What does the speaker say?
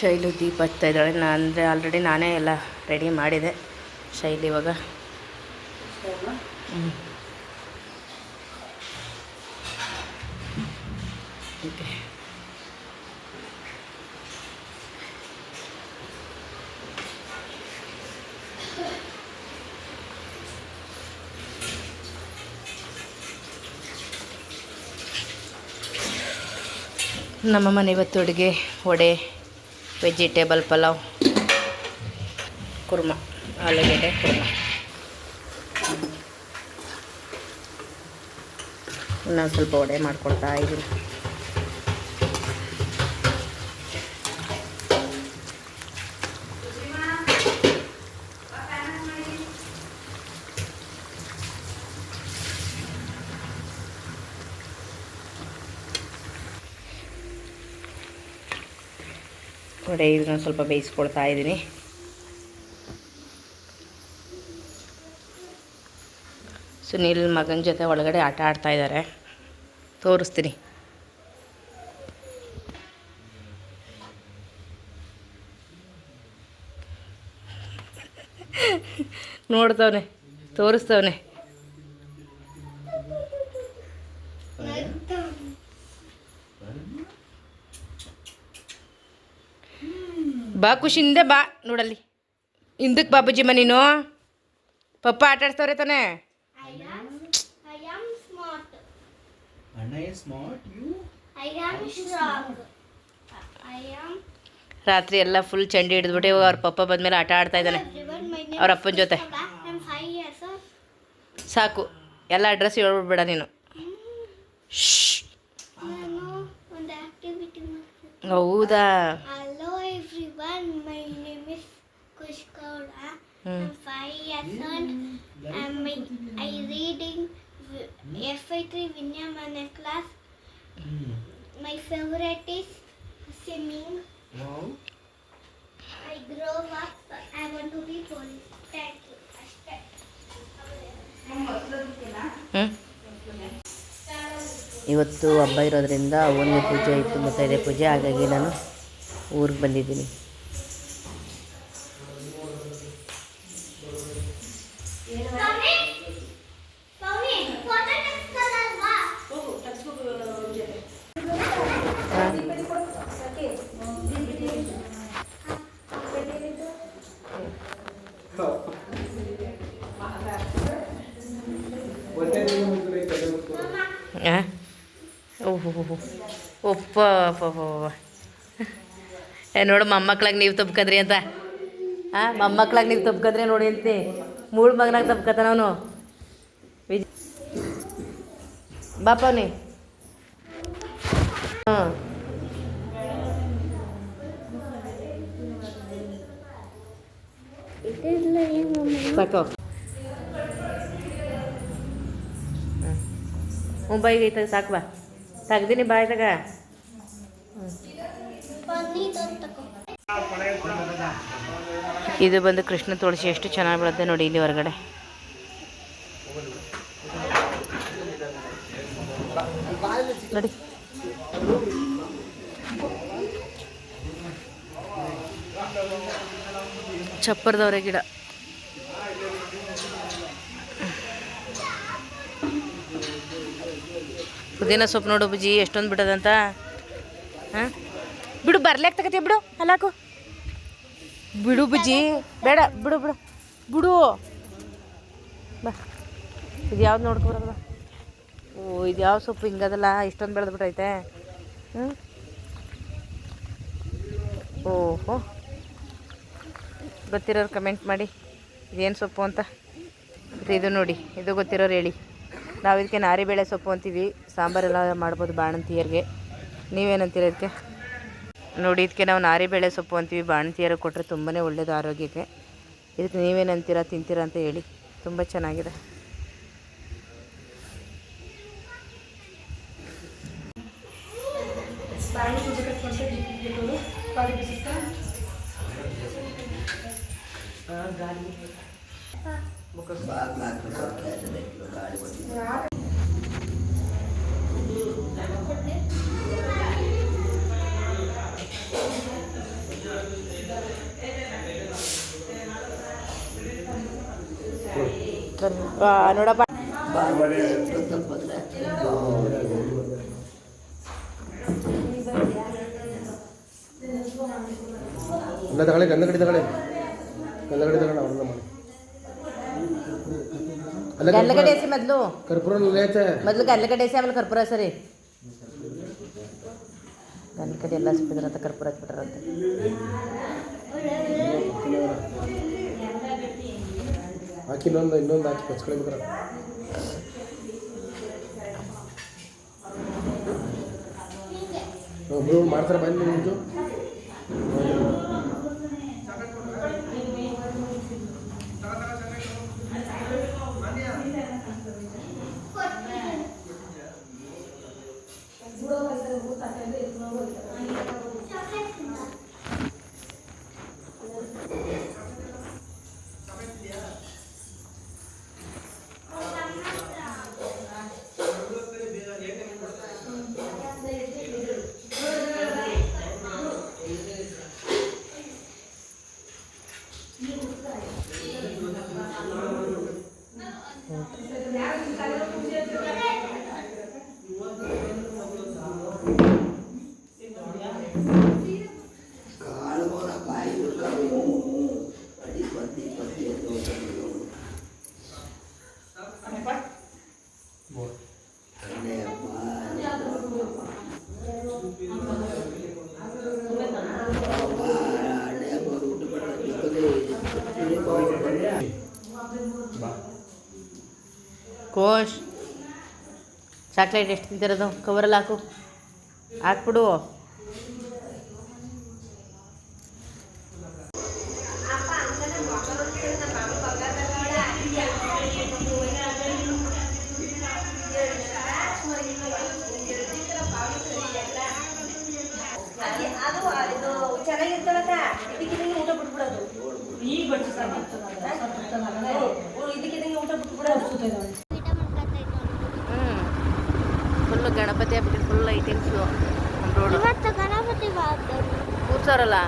ಶೈಲು ದೀಪ ಹಚ್ತಾ ಇದ್ದಾಳೆ. ನಾನು ಅಂದರೆ ಆಲ್ರೆಡಿ ನಾನೇ ಎಲ್ಲ ರೆಡಿ ಮಾಡಿದೆ ಶೈಲಿ ಇವಾಗ. ನಮ್ಮ ಮನೆ ಇವತ್ತು ಅಡುಗೆ, ವಡೆ ವೆಜಿಟೇಬಲ್ ಪಲಾವ್. ಕುರ್ಮ ಆಲೂಗೆಡ್ಡೆ ಕುರ್ಮ. ಇನ್ನೊಂದು ಸ್ವಲ್ಪ ವಡೆ ಮಾಡ್ಕೊಳ್ತಾ ಇದ್ದೀನಿ ವಡೆ ಇದನ್ನ ಸ್ವಲ್ಪ ಬೇಯಿಸ್ಕೊಳ್ತಾ ಇದ್ದೀನಿ. ಸುನೀಲ್ ಮಗನ ಜೊತೆ ಒಳಗಡೆ ಆಟ ಆಡ್ತಾ ಇದ್ದಾರೆ ತೋರಿಸ್ತೀನಿ. ನೋಡ್ತವನೆ, ತೋರಿಸ್ತವನೆ. ಬಾ ಖುಷಿಯಿಂದ ಬಾ ನೋಡಲ್ಲಿ. ಹಿಂದಕ್ಕೆ ಬಾಬುಜಿ ನೀನು? ಪಪ್ಪ ಆಟ ಆಡ್ತಾವ್ರೆ ತಾನೇ? I am, smart. Anna is smart, you? I am strong. I am. ರಾತ್ರಿ ಎಲ್ಲ ಫುಲ್ ಚಂಡಿ ಹಿಡಿದ್ಬಿಟ್ಟು ಅವ್ರ ಪಪ್ಪ ಬಂದ್ಮೇಲೆ ಆಟ ಆಡ್ತಾ ಇದ್ದಾನೆ. ಅವ್ರ ಅಪ್ಪನ ಜೊತೆ. ಸಾಕು. ಎಲ್ಲ ಅಡ್ರೆಸ್ ಹೇಳ್ಬಿಡ್ಬೇಡ ನೀನು. ಹೌದಾ? I'm five years old. I'm I reading FI3 Vinyamana class. Hmm. My favorite is swimming. Wow. I grow up. I want to be police. Thank you. ಇವತ್ತು ಹಬ್ಬ ಇರೋದ್ರಿಂದ ಒಂದು ಪೂಜೆ ಇತ್ತು ಮುತ್ತೈದೆ ಪೂಜೆ ಹಾಗಾಗಿ ನಾನು ಊರಿಗೆ ಬಂದಿದ್ದೀನಿ ಓಹೋ ಒಪ್ಪ ಏ ನೋಡು ಮೊಮ್ಮಕ್ಳಾಗ ನೀವು ತಪ್ಕದ್ರಿ ಅಂತ. ಹಾಂ ಮೊಮ್ಮಕ್ಳಾಗ ನೀವು ತಪ್ಕದ್ರೆ ನೋಡಿ ಅಂತೆ. ಮೂಳು ಮಗನಾಗ ತಪ್ಕತಾನ ಅವನು. ವಿಜ್ ಬಾಪ ನೀ ಹಾಂ ಇದೆಲ್ಲ ಏನು ಮಮ್ಮಿ? ಸಾಕು. ಬಾಯಿಗೆ ಐತೆ ಬಾ. ತೆಗ್ದೀನಿ ಬಾಯ್ದಾಗ. ಇದು ಬಂದು ಕೃಷ್ಣ ತುಳಸಿ ಎಷ್ಟು ಚೆನ್ನಾಗಿ ಬೀಳುತ್ತೆ ನೋಡಿ ಇಲ್ಲಿ ಹೊರಗಡೆ. ನೋಡಿ. ಚಪ್ಪರದವ್ರೆ ಗಿಡ. ಪುದೀನ ಸೊಪ್ಪು ನೋಡು ಬುಜ್ಜಿ ಎಷ್ಟೊಂದು ಬಿಡದಂತ ಹಾಂ? ಬಿಡು ಬರ್ಲಾಕ್ ತಗತಿ ಬಿಡು, ಅಲ್ಲಾಕು. ಬಿಡು ಬುಜ್ಜಿ ಬೇಡ, ಬಿಡು ಬಿಡು. ಬಿಡು. ಇದು ಯಾವ್ದು ನೋಡ್ಕೊಬಾರ ಓ, ಇದು ಯಾವ ಸೊಪ್ಪು? ಹಿಂಗದಲ್ಲ, ಇಷ್ಟೊಂದು ಬೆಳೆದ್ಬಿಟ್ಟೈತೆ ಹ್ಞೂ ಓಹೋ. ಗೊತ್ತಿರೋರು ಕಮೆಂಟ್ ಮಾಡಿ. ಇದೇನು ಸೊಪ್ಪು ಅಂತ? ಇದು ನೋಡಿ, ಇದು ಗೊತ್ತಿರೋರು ಹೇಳಿ. ನಾವು ಇದಕ್ಕೆ ನಾರಿಬೇಳೆ ಸೊಪ್ಪು ಅಂತೀವಿ. ಸಾಂಬಾರೆಲ್ಲ ಮಾಡ್ಬೋದು ಬಾಣಂತಿಯರಿಗೆ. ನೀವೇನಂತೀರ ಇದಕ್ಕೆ? ನೋಡಿ, ಇದಕ್ಕೆ ನಾವು ನಾರಿಬೇಳೆ ಸೊಪ್ಪು ಅಂತೀವಿ. ಬಾಣಂತಿಯರು ಕೊಟ್ಟರೆ ತುಂಬಾ ಒಳ್ಳೆಯದು ಆರೋಗ್ಯಕ್ಕೆ ಇದಕ್ಕೆ ನೀವೇನಂತೀರ, ತಿಂತೀರಾ ಅಂತ ಹೇಳಿ. ತುಂಬ ಚೆನ್ನಾಗಿದೆ. ಗಾಳಿ என்னோட என்ன தகவலை கண்ணு கடி தகவலை கண்ணு கடி தகவலை அவ்வளோ ಕರ್ಪೂರ ಐತೆ. ಮೊದಲು ಗಲ್ಲಗಡೆ ಎಸಿ ಆಮೇಲೆ ಕರ್ಪೂರ ಸರಿ. ಗಲ್ಲ ಕಡೆ ಎಲ್ಲ ಸಿಕ್ಕಿದ್ರಂತ ಕರ್ಪೂರ ಹಚ್ಬಿಟ್ರಂತ ಹಾಕಿ ಇನ್ನೊಂದು ಇನ್ನೊಂದು ಹಾಕಿ ಹಚ್ಕೊಳ್ಬೇಕಾರ ಒಬ್ರು ಮಾಡ್ತಾರೆ ಬನ್ನಿ ನಿಂತು ಕೋಶ್. ಚಾಕ್ಲೇಟ್ ಎಷ್ಟು ತಿಂತಿರೋದು? ಕವರಲ್ಲಿ ಹಾಕು. ಹಾಕ್ಬಿಡು. ಫುಲ್ಲು ಗಣಪತಿ ಆಗ್ಬಿಟ್ಟು ಫುಲ್ ಲೈಟಿಂಗ್ಸು ರೋಡು ಇವತ್ತು ಗಣಪತಿ ಕೂರ್ಸೋರಲ್ಲ?